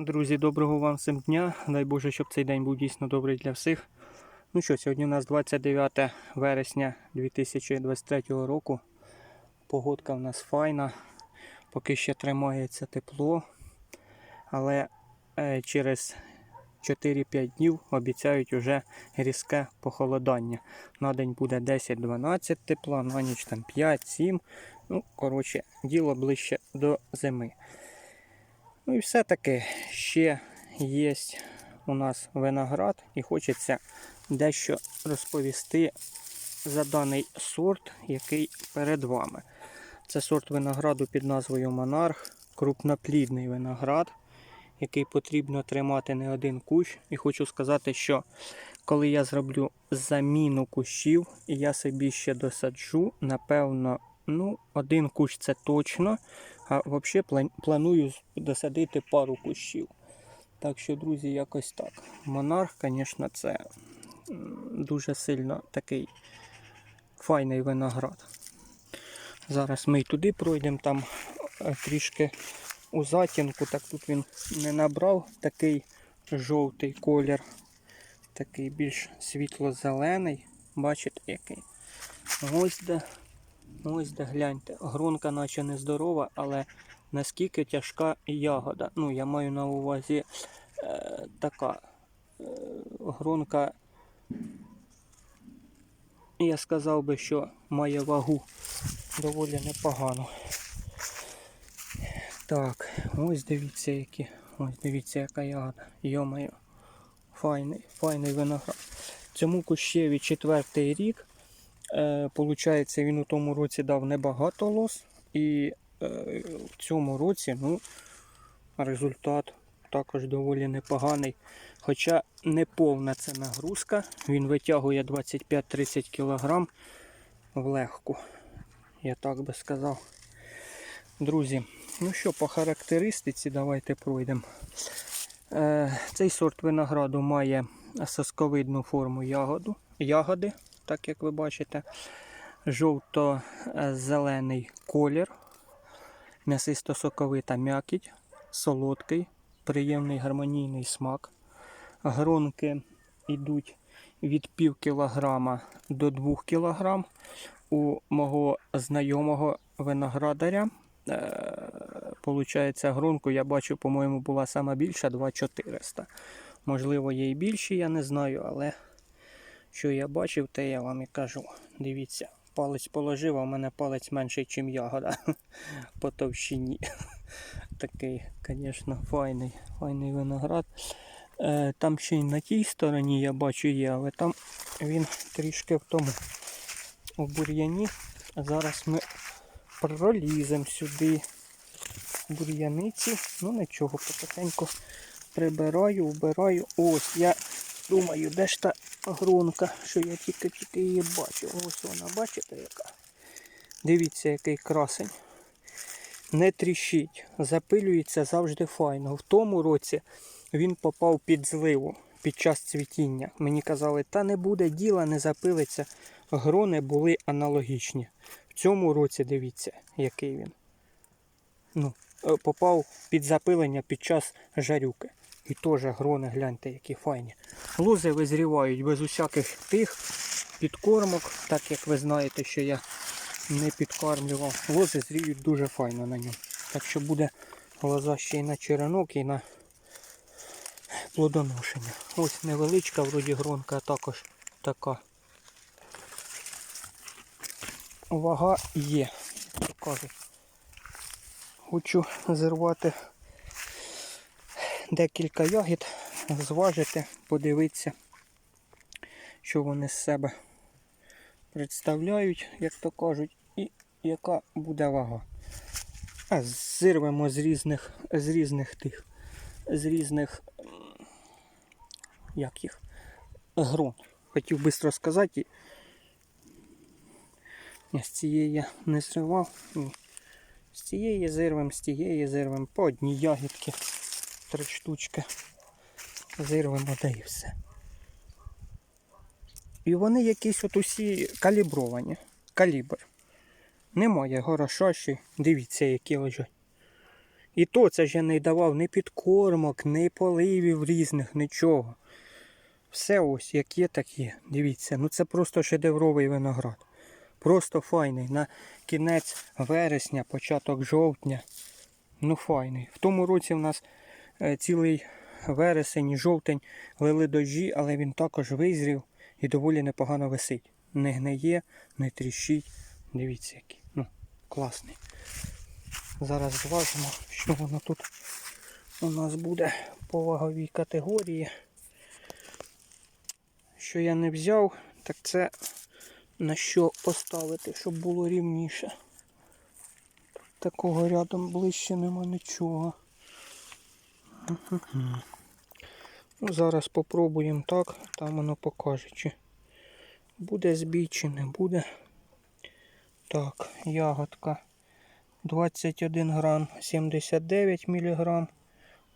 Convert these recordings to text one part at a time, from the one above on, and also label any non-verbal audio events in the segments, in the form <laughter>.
Друзі, доброго вам всім дня. Дай Боже, щоб цей день був дійсно добрий для всіх. Ну що, сьогодні у нас 29 вересня 2023 року. Погодка в нас файна. Поки ще тримається тепло. Але е, через 4-5 днів обіцяють уже різке похолодання. На день буде 10-12 тепла, на ніч там 5-7. Ну, коротше, діло ближче до зими. Ну і все-таки ще є у нас виноград і хочеться дещо розповісти за даний сорт, який перед вами. Це сорт винограду під назвою Монарх, крупноплідний виноград, який потрібно тримати не один кущ. І хочу сказати, що коли я зроблю заміну кущів, я собі ще досаджу, напевно, ну, один кущ це точно. А взагалі планую досадити пару кущів. Так що, друзі, якось так. Монарх, звісно, це дуже сильно такий файний виноград. Зараз ми й туди пройдемо, там е, трішки у затінку, так тут він не набрав такий жовтий колір, такий більш світло-зелений. Бачите, який. Ось де Ось де гляньте, гронка наче не здорова, але наскільки тяжка ягода. Ну, я маю на увазі е, така е, гронка, я сказав би, що має вагу доволі непогану. Так, ось дивіться які. Ось дивіться, яка ягода. Йомаю. Файний, файний виноград. Цьому кущеві четвертий рік. Е, Получається, він у тому році дав небагато лос, і е, в цьому році ну, результат також доволі непоганий. Хоча не повна це нагрузка, він витягує 25-30 кг в легку, я так би сказав. Друзі, ну що, по характеристиці, давайте пройдемо. Е, Цей сорт винограду має сосковидну форму ягоду, ягоди так як ви бачите, жовто-зелений колір, м'ясисто-соковита м'якіть, солодкий, приємний гармонійний смак. Гронки йдуть від пів кілограма до 2 кілограм. У мого знайомого виноградаря. Е, получається, гронку я бачу, по-моєму, була сама більша 2400. Можливо, є і більші, я не знаю, але що я бачив, те я вам і кажу. Дивіться, палець положив, а в мене палець менший, ніж ягода <laughs> по товщині. <laughs> Такий, звісно, файний, файний виноград. Е, Там ще й на тій стороні я бачу є, але там він трішки в тому у бур'яні. Зараз ми проліземо сюди бур'яниці. Ну нічого, потихеньку прибираю, вбираю. Ось я думаю, де ж та гронка, що я тільки-тільки її бачив. Ось вона, бачите яка? Дивіться, який красень. Не тріщить, запилюється завжди файно. В тому році він попав під зливу під час цвітіння. Мені казали, та не буде діла, не запилиться. Грони були аналогічні. В цьому році дивіться, який він. Ну, е, Попав під запилення під час жарюки. І теж грони, гляньте, які файні. Лози визрівають без усяких тих підкормок, так як ви знаєте, що я не підкармлював. Лози зріють дуже файно на ньому. Так що буде лоза ще й на черенок, і на плодоношення. Ось невеличка вроді гронка, а також така. Вага є, кажуть. Хочу зірвати декілька ягід, зважити, подивитися, що вони з себе представляють, як то кажуть, і яка буде вага. А зірвемо з різних, з різних тих, з різних як їх, грон. Хотів швидко сказати. Ні, з цієї я не зривав. Ні. З цієї зирвем, з тієї зирвем по одній ягідки три штучки зірвемо да і все. І вони якісь от усі калібровані. Калібр. Немає горошаші, дивіться, які лежать. І то це ж я не давав ні підкормок, ні поливів різних, нічого. Все ось, як є, так є. Дивіться, ну це просто шедевровий виноград. Просто файний. На кінець вересня, початок жовтня. Ну, файний. В тому році в нас цілий вересень і жовтень лили дощі, але він також визрів і доволі непогано висить. Не гниє, не тріщить. Дивіться, який. Ну, класний. Зараз зважимо, що воно тут у нас буде по ваговій категорії. Що я не взяв, так це на що поставити, щоб було рівніше. Такого рядом ближче нема нічого. Ну, зараз попробуємо так, там воно покаже, чи буде збій, чи не буде. Так, ягодка 21 грам 79 міліграм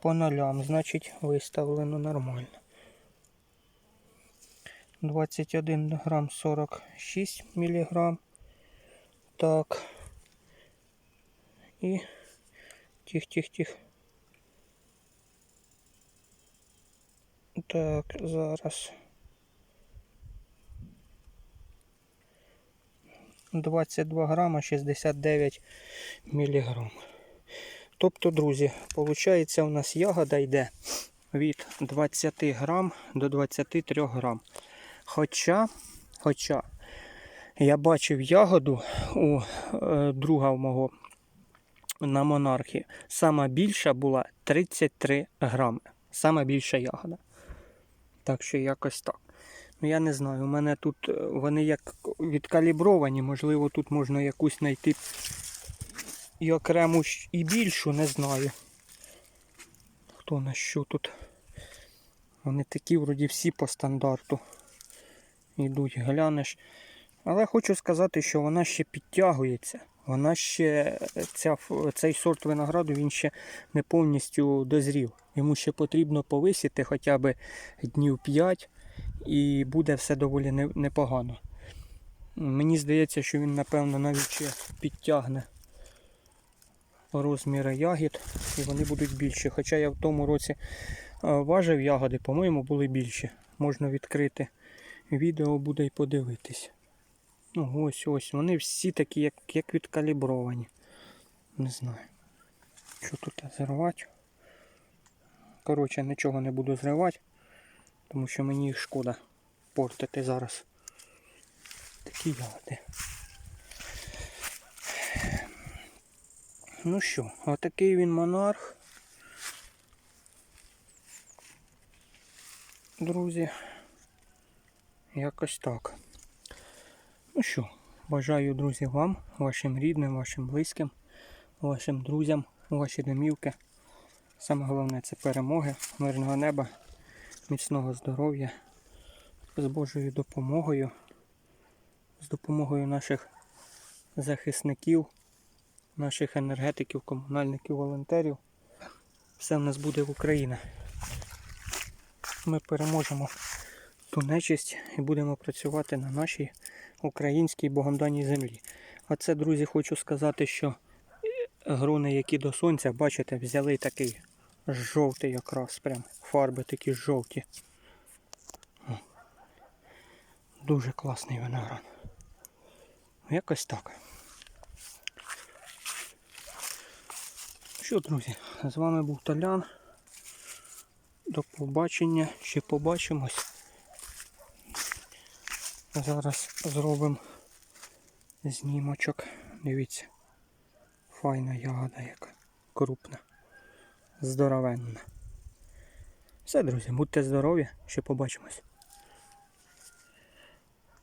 по нолям, значить виставлено нормально. 21 грам 46 міліграм. Так. І тих-тих-тих. Так, зараз. 22 грама 69 міліграм. Тобто, друзі, виходить, у нас ягода йде від 20 грам до 23 грам. Хоча, хоча я бачив ягоду у е, друга мого на монархі. Сама більша була 33 грами. Сама більша ягода. Так що якось так. Ну я не знаю, у мене тут е, вони як відкалібровані, можливо, тут можна якусь знайти і окрему і більшу, не знаю. Хто на що тут. Вони такі вроді всі по стандарту йдуть, глянеш. Але хочу сказати, що вона ще підтягується. Вона ще, ця, цей сорт винограду він ще не повністю дозрів. Йому ще потрібно повисіти хоча б днів 5 і буде все доволі непогано. Мені здається, що він, напевно, навіть ще підтягне розміри ягід і вони будуть більші. Хоча я в тому році е, важив ягоди, по-моєму, були більші. Можна відкрити відео буде і подивитись. Ну, ось ось. Вони всі такі, як, як відкалібровані. Не знаю. Що тут зривати? Коротше, нічого не буду зривати, тому що мені їх шкода портити зараз. Такі ягоди. Ну що, отакий він монарх. Друзі. Якось так. Ну що, бажаю, друзі, вам, вашим рідним, вашим близьким, вашим друзям, ваші домівки. Саме головне це перемоги, мирного неба, міцного здоров'я, з Божою допомогою, з допомогою наших захисників, наших енергетиків, комунальників, волонтерів. Все в нас буде в Україні. Ми переможемо ту нечисть і будемо працювати на нашій українській богом даній землі. А це, друзі, хочу сказати, що грони, які до сонця, бачите, взяли такий жовтий якраз прям. Фарби такі жовті. Дуже класний виноград. Якось так. Що, друзі, з вами був Толян. До побачення, ще побачимось. Зараз зробимо знімочок. Дивіться. Файна ягода яка. Крупна. Здоровенна. Все, друзі, будьте здорові, ще побачимось.